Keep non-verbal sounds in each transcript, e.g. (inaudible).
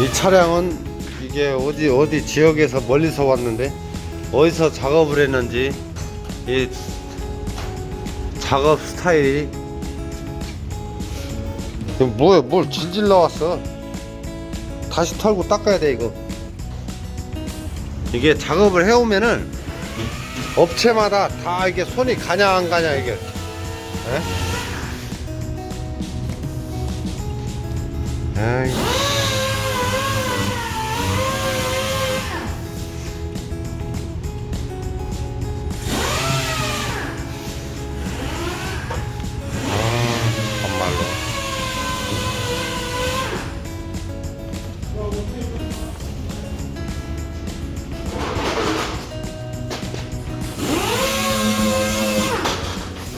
이 차량은 이게 어디 어디 지역에서 멀리서 왔는데 어디서 작업을 했는지 이 작업 스타일이 뭐야 뭘 질질 나왔어? 다시 털고 닦아야 돼 이거. 이게 작업을 해오면은 업체마다 다 이게 손이 가냐 안 가냐 이게. 에? 아이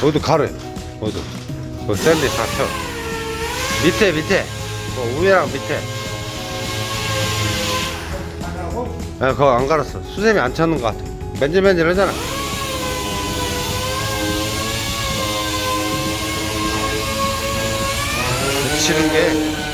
어디도 가래. 어디. 그 샌드 다 쳐. 밑에 밑에. 그 위에랑 밑에. 아, 그거 안 갈았어. 수세미 안 쳤는 것 같아. 맨질맨질 하잖아. 치는 게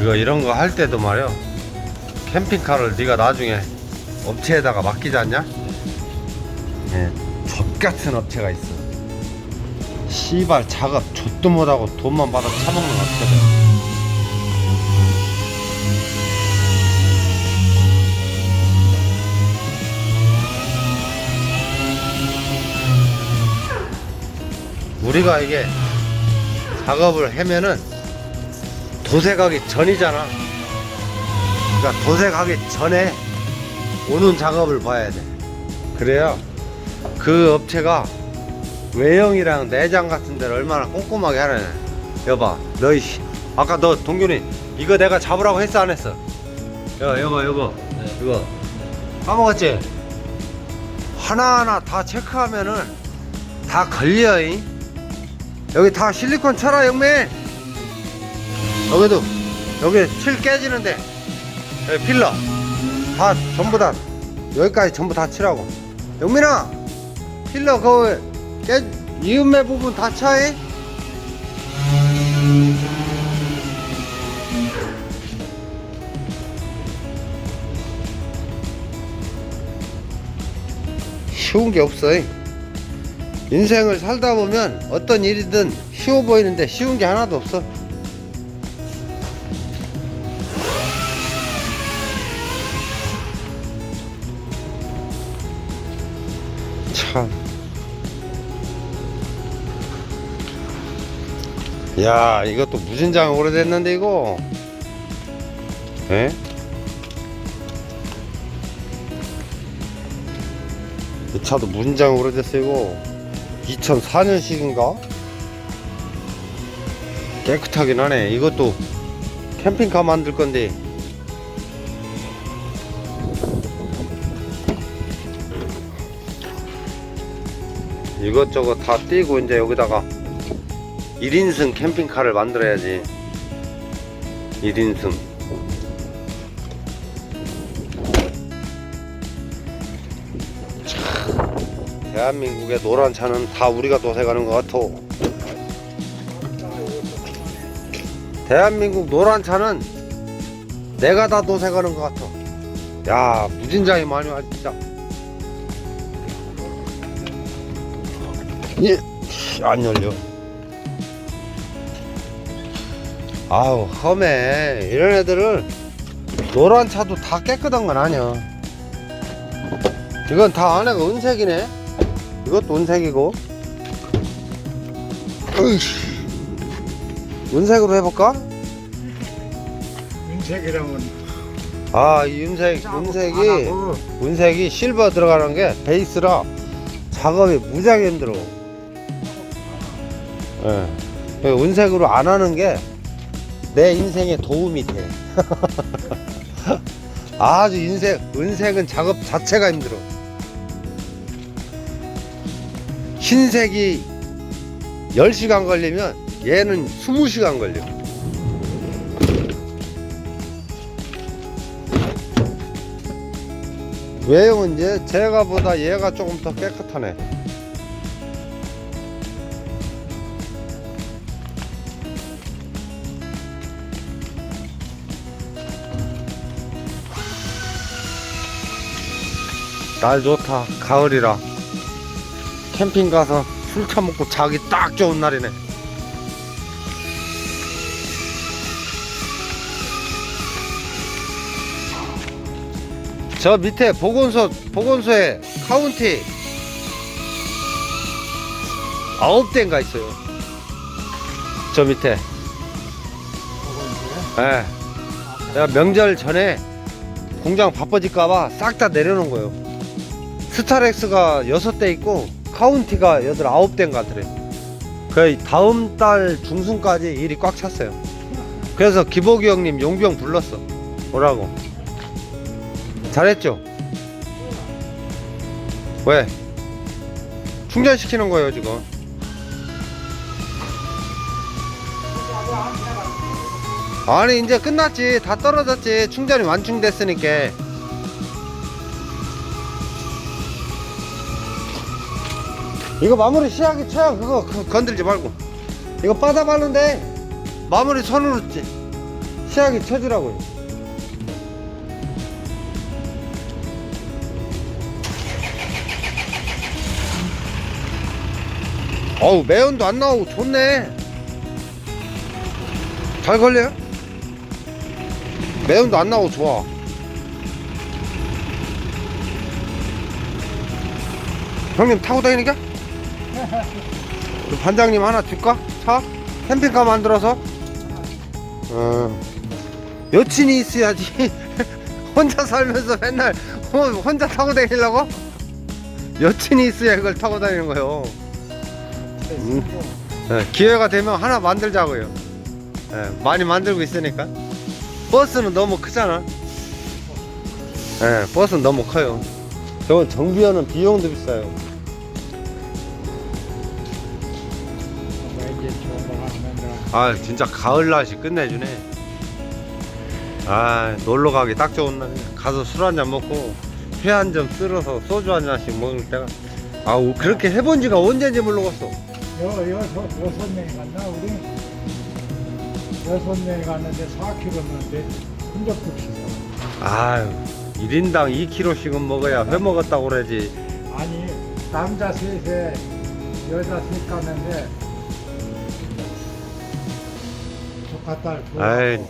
이거 이런 거 할 때도 말이야 캠핑카를 네가 나중에 업체에다가 맡기지 않냐? 예, 족 같은 업체가 있어. 씨발 작업 족도 못하고 돈만 받아 처먹는 업체들. 우리가 이게 작업을 하면은 도색하기 전이잖아. 그러니까 도색하기 전에 오는 작업을 봐야 돼. 그래야 그 업체가 외형이랑 내장 같은 데를 얼마나 꼼꼼하게 하느냐. 여봐, 너희 씨, 아까 너 동균이 이거 내가 잡으라고 했어 안 했어? 야, 여봐, 여보, 이거 까먹었지? 하나하나 다 체크하면은 다 걸려. 잉? 여기 다 실리콘 쳐라, 영매. 여기도 여기 칠 깨지는데 여기 필러. 다 전부 다 여기까지 전부 다 칠하고. 영민아! 필러 거기 깨 이음매 부분 다 차해 쉬운 게 없어 인생을 살다 보면 어떤 일이든 쉬워 보이는데 쉬운 게 하나도 없어 참. 야, 이것도 무진장 오래됐는데, 이거. 에? 이 차도 무진장 오래됐어, 이거. 2004년식인가? 깨끗하긴 하네. 이것도 캠핑카 만들 건데. 이것저것 다 띄고 이제 여기다가 1인승 캠핑카를 만들어야지. 1인승. 참, 대한민국의 노란 차는 다 우리가 도색하는 것 같아. 대한민국 노란 차는 내가 다 도색하는 것 같아. 야 무진장이 많이 와 진짜 예, 안 열려. 아우, 험해. 이런 애들은 노란 차도 다 깨끗한 건 아니야. 이건 다 안에가 은색이네. 이것도 은색이고. 으이씨. 은색으로 해볼까? 인색이랑은 아, 이 은색, 은색이, 은색이 실버 들어가는 게 베이스라 작업이 무지하게 힘들어. 예. 그 은색으로 안 하는 게 내 인생에 도움이 돼. (laughs) 아주 인생, 은색은 작업 자체가 힘들어. 흰색이 10시간 걸리면 얘는 20시간 걸려. 외형은 이제 제가 보다 얘가 조금 더 깨끗하네. 날 좋다. 가을이라. 캠핑 가서 술 처먹고 자기 딱 좋은 날이네. 저 밑에 보건소 보건소에 카운티 아홉 대인가 있어요. 저 밑에. 예. 내가 명절 전에 공장 바빠질까봐 싹 다 내려놓은 거예요. 스타렉스가 여섯 대 있고 카운티가 여덟 아홉 대인가 더래. 거의 다음 달 중순까지 일이 꽉 찼어요. 그래서 기복이 형님 용병 불렀어. 오라고. 잘했죠? 왜? 충전시키는 거예요, 지금. 아니, 이제 끝났지. 다 떨어졌지. 충전이 완충됐으니까. 이거 마무리 시작이 쳐야 그거 그- 건들지 말고. 이거 빠다 바는데 마무리 손으로 찌- 시작이 쳐주라고요. 어우 매연도 안 나오고 좋네 잘 걸려요? 매연도 안 나오고 좋아 형님 타고 다니니까? 그 반장님 하나 줄까? 차? 캠핑카 만들어서? 어. 여친이 있어야지 (laughs) 혼자 살면서 맨날 혼- 혼자 타고 다니려고? 여친이 있어야 이걸 타고 다니는 거예요 음. 예, 기회가 되면 하나 만들자고요. 예, 많이 만들고 있으니까. 버스는 너무 크잖아. 예, 버스는 너무 커요. 저건 정비하는 비용도 비싸요. 아, 진짜 가을 날씨 끝내주네. 아, 놀러 가기 딱 좋은 날. 가서 술 한 잔 먹고 회 한 점 쓸어서 소주 한 잔씩 먹을 때가. 아우, 그렇게 해본 지가 언제인지 모르겠어. 여, 여섯, 여섯 명이 갔나, 우리? 여섯 명이 갔는데 4km인데 흔적도 없어. 아유, 1인당 2kg씩은 먹어야 회 먹었다고 그러지. 아니, 남자 셋에 여자 셋 갔는데 둘 아이,